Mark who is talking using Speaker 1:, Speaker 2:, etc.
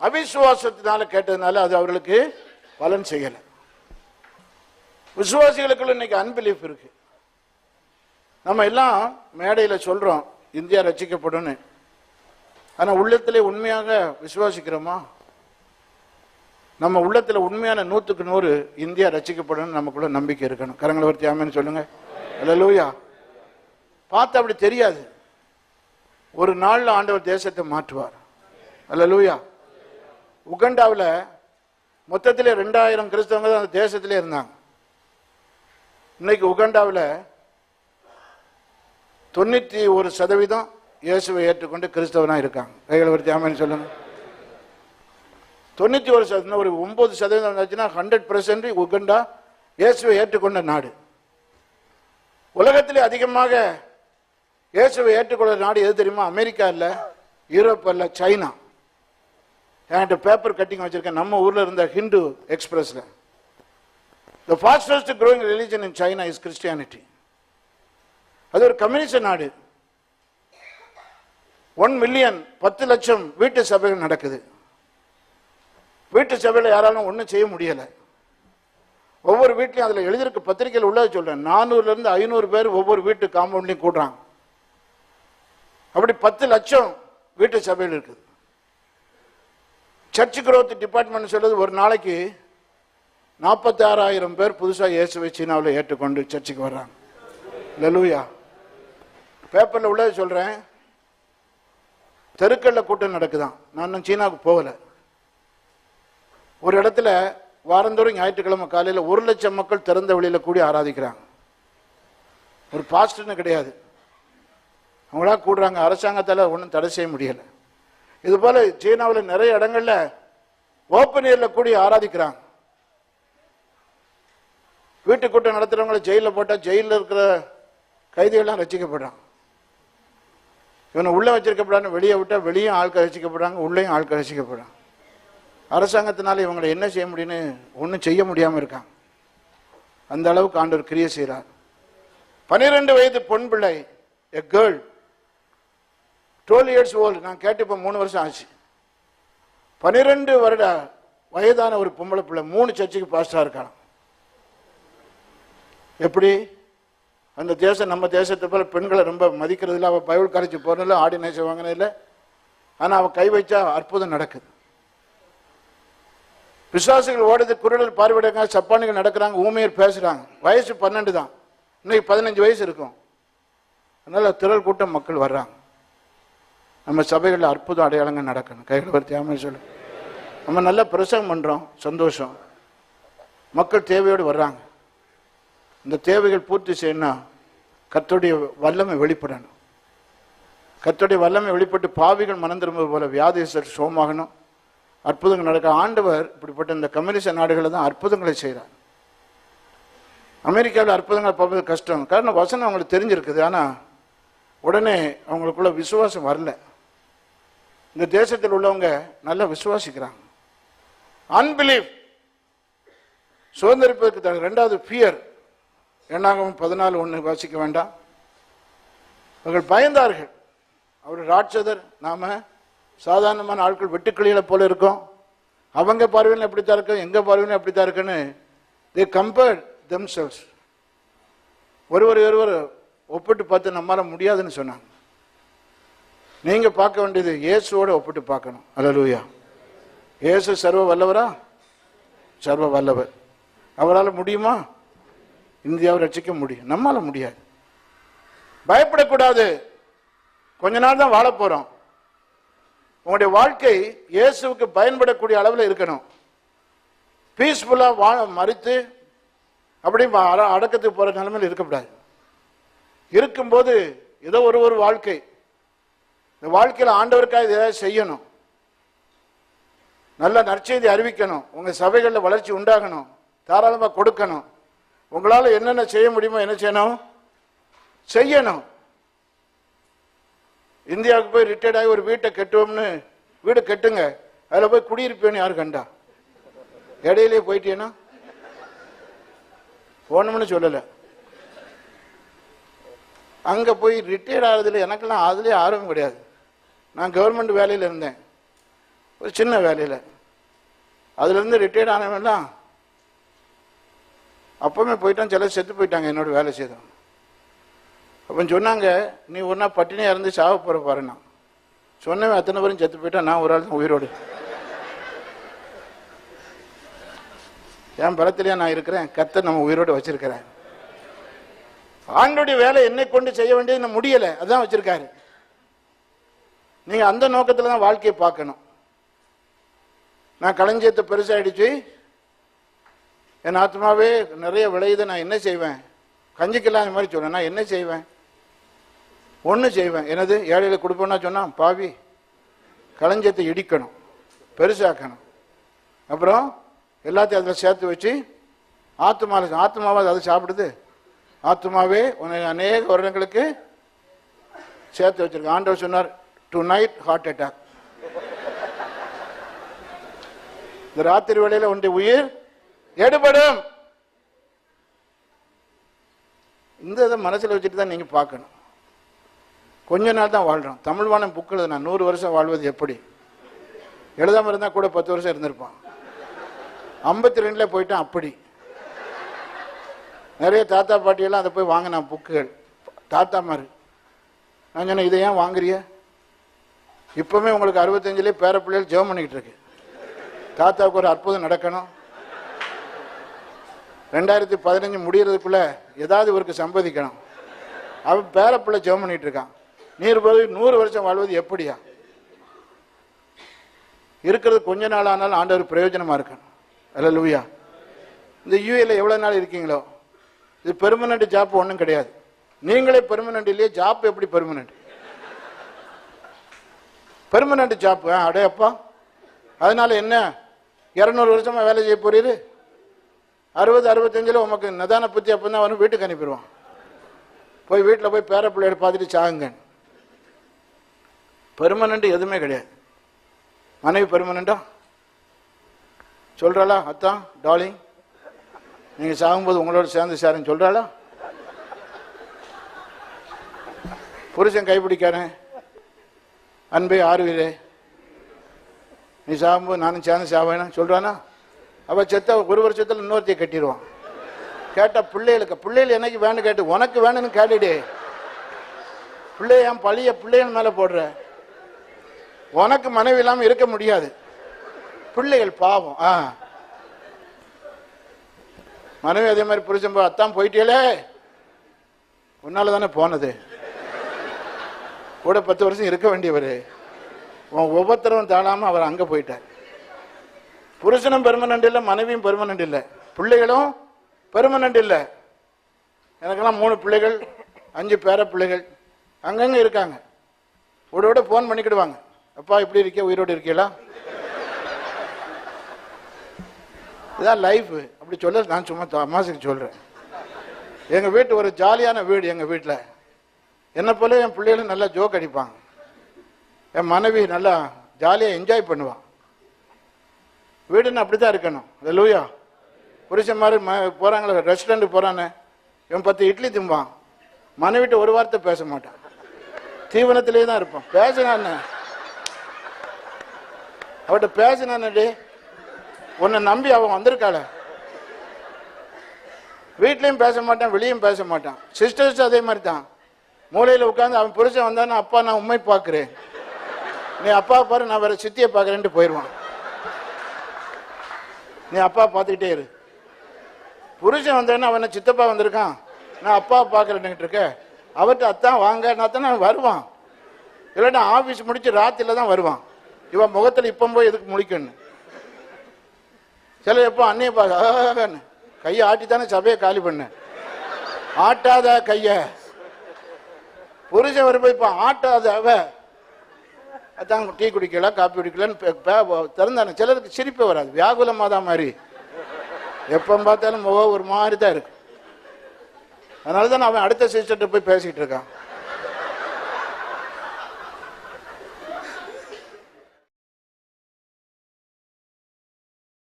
Speaker 1: அவிசுவாசத்தினால கேட்டதுனால அது அவர்களுக்கு பலன் செய்யலை. விசுவாசிகளுக்குள்ள இன்னைக்கு அன்பிலீஃப் இருக்கு. நம்ம எல்லாம் மேடையில் சொல்றோம் இந்தியா ரசிக்கப்படும். ஆனால் உள்ளத்திலே உண்மையாக விசுவாசிக்கிறோமா? நம்ம உள்ளத்தில் உண்மையான நூற்றுக்கு நூறு இந்தியா ரசிக்கப்படும் நமக்குள்ள நம்பிக்கை இருக்கணும். கரங்களை ஒருத்தி ஆமேன்னு சொல்லுங்க. லூயா பார்த்து அப்படி தெரியாது. ஒரு நாளில் ஆண்டவர் தேசத்தை மாற்றுவார். அல்ல லூயா உகண்டாவில் மொத்தத்தில் ரெண்டாயிரம் கிறிஸ்தவங்க தான் அந்த தேசத்திலே இருந்தாங்க. இன்னைக்கு உகண்டாவில் தொண்ணூற்றி ஒரு சதவீதம் இயேசுவை ஏற்றுக்கொண்டு கிறிஸ்தவனாக இருக்காங்க. கைகளை ஒருத்தி ஆமேன்னு சொல்லுங்க. தொண்ணூற்றி ஒரு சதவீதம் ஒரு ஒம்பது சதவீதம் இருந்துச்சுன்னா ஹண்ட்ரட் பர்சன்ட் உகண்டா இயேசுவை ஏற்றுக்கொண்ட நாடு. உலகத்திலே அதிகமாக இயேசுவை ஏற்றுக்கொள்ள நாடு எது தெரியுமா? அமெரிக்கா இல்லை யூரோப் அல்ல சைனா. என்கிட்ட பேப்பர் கட்டிங் வச்சிருக்கேன். நம்ம ஊர்ல இருந்த Hindu எக்ஸ்பிரஸ்ல the fastest growing religion in China is Christianity அது ஒரு கம்யூனிஸ்ட் நாடு. ஒன் மில்லியன் பத்து லட்சம் வீட்டு சபைகள் நடக்குது. வீட்டு சபையில் யாராலும் ஒன்றும் செய்ய முடியலை. ஒவ்வொரு வீட்லையும் அதில் எழுதியிருக்க பத்திரிகையில் உள்ளதை சொல்கிறேன் நானூறுலேருந்து ஐநூறு பேர் ஒவ்வொரு வீட்டு காம்பவுண்ட்லையும் கூடுறாங்க. அப்படி பத்து லட்சம் வீட்டு சபையில் இருக்குது. சர்ச் growth டிபார்ட்மெண்ட் சொல்லுது ஒரு நாளைக்கு நாற்பத்தி ஆறாயிரம் பேர் புதுசாக இயேசுவை சீனாவில் ஏற்றுக்கொண்டு சர்ச்சுக்கு வர்றாங்க. லலூயா பேப்பரில் உள்ளதை சொல்கிறேன் தெருக்கல்ல கூட்டம் நடக்குதான். நான் இன்னும் சீனாவுக்கு போகலை. ஒரு இடத்துல வாரந்தோறும் ஞாயிற்றுக்கிழமை காலையில் ஒரு லட்சம் மக்கள் திறந்த வெளியில் கூடி ஆராதிக்கிறாங்க. ஒரு பாஸ்டர்னு கிடையாது. அவங்களா கூடுறாங்க. அரசாங்கத்தால் ஒன்றும் தடை செய்ய முடியலை. இது போல சீனாவில் நிறைய இடங்கள்ல ஓப்பன் ஏர்ல கூடி ஆராதிக்கிறாங்க. வீட்டு கூட்டம் நடத்துறவங்களை ஜெயிலில் போட்டால் ஜெயிலில் இருக்கிற கைதிகள்லாம் ரசிக்கப்படுறான் இவனை உள்ள வச்சிருக்கப்படான்னு வெளியே விட்டால் வெளியும் ஆட்கள் ரசிக்கப்படுறாங்க உள்ளேயும் ஆட்கள் ரசிக்கப்படுறாங்க. அரசாங்கத்தினால இவங்களை என்ன செய்ய முடியும்னு ஒன்றும் செய்ய முடியாமல் இருக்காங்க. அந்த அளவுக்கு ஆண்டவர் கிரியை செய்கிறார் பன்னிரெண்டு வயது பொன் பிள்ளை a girl twelve years old நான் கேட்டு இப்போ மூணு வருஷம் ஆச்சு. பன்னிரெண்டு வருட வயதான ஒரு பொம்பளை பிள்ளை மூணு சர்ச்சுக்கு பாஸ்டாக இருக்கான் எப்படி? அந்த தேசம் நம்ம தேசத்தை போல பெண்களை ரொம்ப மதிக்கிறது இல்லை அவள் பைபிள் காலேஜ் போகிறதில்ல ஆர்டினேஷன் வாங்கினதில்ல. ஆனால் அவள் கை வச்சா அற்புதம் நடக்குது. விசுவாசிகள் ஓடுது குரலில் பார்வையிடங்க சப்பானிகள் நடக்கிறாங்க ஊமையர் பேசுகிறாங்க வயசு பன்னெண்டு தான். இன்னைக்கு பதினஞ்சு வயசு இருக்கும். அதனால் திரள் கூட்டம் மக்கள் வர்றாங்க. நம்ம சபைகளில் அற்புதம் அடையாளங்கள் நடக்கணும். கைகளை ஒரு தேவை சொல்லு. நம்ம நல்லா பிரசங்கம் பண்ணுறோம் சந்தோஷம். மக்கள் தேவையோடு வர்றாங்க. இந்த தேவைகள் பூர்த்தி செய்யணும் கத்தோடைய வல்லமை வெளிப்படணும். கத்தோடைய வல்லமை வெளிப்பட்டு பாவிகள் மனம் திரும்புவது போல வியாதிசர் சோமாகணும். அற்புதங்கள் நடக்க ஆண்டவர் இப்படிப்பட்ட இந்த கம்யூனிஸ்ட் நாடுகளில் தான் அற்புதங்களை செய்கிறார் அமெரிக்காவில் அற்புதங்கள் பார்ப்பது கஷ்டம். காரணம் வசனம் அவங்களுக்கு தெரிஞ்சிருக்குது. ஆனால் உடனே அவங்களுக்குள்ள விசுவாசம் வரல. இந்த தேசத்தில் உள்ளவங்க நல்லா விசுவாசிக்கிறாங்க. அன்பிலீவ் சுதந்திரிப்பதற்கு தகுதி. ரெண்டாவது ஃபியர் என்னாகவும் பதினாலு ஒன்று வாசிக்க வேண்டாம். அவர்கள் பயந்தார்கள். அவர் ராட்சதர் நாம சாதாரணமான ஆட்கள் வெட்டுக்கிளிகளை போல இருக்கோம். அவங்க பார்வையில் எப்படித்தான் இருக்கும்? எங்கள் பார்வையில் எப்படித்தான் இருக்குன்னு? தே கம்பேர்ட் தெம்செல்ஸ் ஒருவர் ஒருவர் ஒப்பிட்டு பார்த்து நம்மளால் முடியாதுன்னு சொன்னாங்க. நீங்க பார்க்க வேண்டியது இயேசுவோட ஒப்பிட்டு பார்க்கணும். அலலூயா இயேசு சர்வ வல்லவரா? சர்வ வல்லவர். அவரால் முடியுமா? இந்தியாவை ரட்சிக்க முடியும். நம்மளால் முடியாது. பயப்படக்கூடாது. கொஞ்ச நாள் தான் வாழ போறோம். உங்களுடைய வாழ்க்கை இயேசுவுக்கு பயன்படக்கூடிய அளவில் இருக்கணும். பீஸ்ஃபுல்லாக வாழ மறித்து அப்படி அட- அடக்கத்துக்கு போகிற நிலைமையில் இருக்கக்கூடாது. இருக்கும்போது ஏதோ ஒரு ஒரு வாழ்க்கை இந்த வாழ்க்கையில் ஆண்டவருக்காக ஏதாவது செய்யணும். நல்ல நற்செய்தி அறிவிக்கணும். உங்கள் சபைகளில் வளர்ச்சி உண்டாகணும். தாராளமாக கொடுக்கணும். உங்களால் என்னென்ன செய்ய முடியுமோ என்ன செய்யணும்? செய்யணும். இந்தியாவுக்கு போய் ரிட்டையர்ட் ஆகி ஒரு வீட்டை கட்டுவோம்னு வீடு கட்டுங்க. அதில் போய் குடியிருப்பேன்னு யார் கண்டா? இடையிலே போயிட்டேன்னா? போகணும்னு சொல்லலை. அங்கே போய் ரிட்டையர்ட் ஆகிறதுல எனக்கெல்லாம் அதுலேயே ஆர்வம் கிடையாது. நான் கவர்மெண்ட் வேலையில் இருந்தேன். ஒரு சின்ன வேலையில். அதுலேருந்து ரிட்டையர்ட் ஆனவன்லாம் அப்போவுமே போயிட்டான் சிலர் செத்து போயிட்டாங்க என்னோட வேலை செய்தோம் அப்போ சொன்னாங்க நீ ஒரு நாள் பட்டினியாக இருந்து சாவ போகிற பாருண்ணா. சொன்னவன் அத்தனை பேரும் செத்து போயிட்டான் நான் ஒரு ஆள் தான் உயிரோடு. என் பலத்திலேயே நான் இருக்கிறேன் கத்தை நம்ம உயிரோடு வச்சிருக்கிறேன் ஆண்டோடைய வேலை என்னை கொண்டு செய்ய வேண்டியது முடியலை அதுதான் வச்சிருக்காரு. நீங்க அந்த நோக்கத்தில் தான் வாழ்க்கையை பார்க்கணும். நான் களஞ்சியத்தை பெருசாயிடுச்சு. என் ஆத்மாவே நிறைய விளையுது நான் என்ன செய்வேன்? கஞ்சிக்கலாம் அந்த மாதிரி சொன்னேன். நான் என்ன செய்வேன்? ஒன்று செய்வேன். என்னது? ஏழையில் கொடுப்பேன்னா சொன்னான் பாவி களஞ்சியத்தை இடிக்கணும் பெருசாக்கணும். அப்புறம் எல்லாத்தையும் அதில் சேர்த்து வச்சு ஆத்மாவில் ஆத்மாவை அதை சாப்பிடுது? ஆத்மாவே உன்னை அநேக வருடங்களுக்கு சேர்த்து வச்சிருக்க ஆண்டவர் சொன்னார் டு நைட் ஹார்ட் அட்டாக் இந்த ராத்திரி வேளையில் உன்னுடைய உயிர் எடுபடும். இந்த இதை மனசில் வச்சுட்டு தான் நீங்கள் பார்க்கணும். கொஞ்ச நாள் தான் வாழ்கிறோம் தமிழ் வானம் புக் எழுதுனா நூறு வருஷம் வாழ்வது எப்படி? எழுதாமல் இருந்தால் கூட பத்து வருஷம் இருந்திருப்பான். ஐம்பத்தி ரெண்டில் போயிட்டான் அப்படி. நிறைய தாத்தா பாட்டியெல்லாம் அதை போய் வாங்கினான் புக்குகள். தாத்தா மாதிரி. நான் சொன்னேன் இதை ஏன் வாங்குறிய இப்போவுமே உங்களுக்கு அறுபத்தஞ்சிலே பேர பிள்ளைகள் ஜெபம் பண்ணிக்கிட்டு இருக்கு தாத்தாவுக்கு ஒரு அற்புதம் நடக்கணும். ரெண்டாயிரத்தி பதினஞ்சு முடியறதுக்குள்ள ஏதாவது இவருக்கு சம்பாதிக்கணும். அவன் பேரப்பிள்ளை ஜெபம் பண்ணிட்டு இருக்கான் நீர் போய் நூறு வருஷம் வாழ்வது எப்படியா? இருக்கிறது கொஞ்ச நாள் ஆனாலும் ஆண்டவர் பிரயோஜனமாக இருக்கணும். அல்ல லூயா இந்த யூஏல எவ்வளோ நாள் இருக்கீங்களோ? இது பெர்மனண்ட் ஜாப் ஒன்றும் கிடையாது. நீங்களே பெர்மனண்ட் இல்லையே ஜாப் எப்படி பெர்மனண்ட் பெர்மனண்ட் ஜாப் அடே அப்பா அதனால என்ன? இரநூறு வருஷமா வேலை செய்ய போறீரு? அறுபது அறுபத்தஞ்சில் உமக்கு நிதான புத்தி அப்போ தான் அவனு வீட்டுக்கு அனுப்பிடுவான். போய் வீட்டில் போய் பேர பிள்ளையோட பார்த்துட்டு சாகுங்க. பெர்மனண்ட் எதுவுமே கிடையாது. மனைவி பெர்மனண்டா சொல்கிறாளா அத்தா டாலிங் நீங்கள் சாகும்போது உங்களோட சேர்ந்து சாருன்னு சொல்கிறாளா புருஷன் கைப்பிடிக்காரன். அன்பே ஆறுவீரே நீ சாகும்போது நானும் சேர்ந்து சாவேனா? சொல்கிறானா அவள் செத்த ஒரு வருஷத்தில் இன்னொருத்தைய கட்டிடுவான். கேட்டால் பிள்ளைகளுக்கு பிள்ளைகள் என்னைக்கு வேணும் கேட்டு உனக்கு வேணும்னு கேட்டுடு. பிள்ளைய என் பழிய பிள்ளைகள் மேலே போடுற. உனக்கு மனைவி இல்லாமல் இருக்க முடியாது. பிள்ளைகள் பாவம். ஆ. மனைவி அதே மாதிரி புருஷன் அத்தான் போயிட்டேலே உன்னால தானே போனது. கூட பத்து வருஷம் இருக்க வேண்டியவர். உன் ஒவ்வொருத்தரும் தாழாமல் அவர் அங்கே போயிட்டார். புருஷனும் பெர்மனண்ட் இல்லை மனைவியும் பெர்மனண்ட் இல்லை. பிள்ளைகளும் பெர்மனண்ட் இல்லை. எனக்கெல்லாம் மூணு பிள்ளைகள் அஞ்சு பேர பிள்ளைகள். அங்கங்கே இருக்காங்க. விட ஃபோன் பண்ணிக்கிடுவாங்க. அப்பா இப்படி இருக்கே உயிரோடு இருக்கீங்களா இதான் லைஃப் அப்படி சொல்ல நான் சும்மா அம்மாசுக்கு சொல்கிறேன் எங்கள் வீட்டு ஒரு ஜாலியான வீடு எங்கள் வீட்டில் என்னை போல என் பிள்ளைகளும் நல்லா ஜோக் அடிப்பாங்க. என் மனைவி நல்லா ஜாலியாக என்ஜாய் பண்ணுவான். வீடுன்னு அப்படி தான் இருக்கணும். இந்த லூயா புருஷன் மாதிரி ம போகிறாங்களே ரெஸ்டாரண்ட்டு போகிறானே இவன் பத்து இட்லி திம்பான். மனைவிட்டு ஒரு வார்த்தை பேச மாட்டான். தீவனத்திலே தான் இருப்பான். பேசினான்னு அவட்ட பேசினான்டி உன்னை நம்பி அவன் வந்திருக்காள. வீட்லேயும் பேச மாட்டான் வெளியும் பேச மாட்டான். சிஸ்டர்ஸ் அதே மாதிரி தான் மூலையில் உட்காந்து அவன் புருஷன் வந்தானா அப்பா நான் உண்மை பார்க்குறேன். நீ அப்பா பாரு நான் வேற சித்தியை பார்க்குறேன்ட்டு போயிடுவான் நீ அப்பா பார்த்துக்கிட்டே இரு. புருஷன் வந்தேன்னா அவனை சித்தப்பா வந்திருக்கான்? நான் அப்பா பார்க்குறேன்னுட்டு இருக்க. அவர்கிட்ட அத்தான் வாங்க நான் தானே வருவான். இல்லைன்னா ஆஃபீஸ் முடிச்சு ராத்திரில தான் வருவான். இவன் முகத்தில் இப்போ போய் எதுக்கு முழிக்கணும்? சில எப்போ அன்னைய பார்க்க கையை ஆட்டி தானே சபையை காலி பண்ண. ஆட்டாத கையை. புருஷன் வரும்போது இப்போ ஆட்டாத அவ அதான் டீ குடிக்கல காப்பி குடிக்கலன்னு திறந்தானே. சிலருக்கு சிரிப்பே வராது. வியாகுலமாக தான் மாதிரி எப்போ பார்த்தாலும் முகம் ஒரு மாதிரி தான் இருக்கு. அதனால தான் அவன் அடுத்த சிஸ்டர்கிட்ட போய் பேசிகிட்டு இருக்கான்.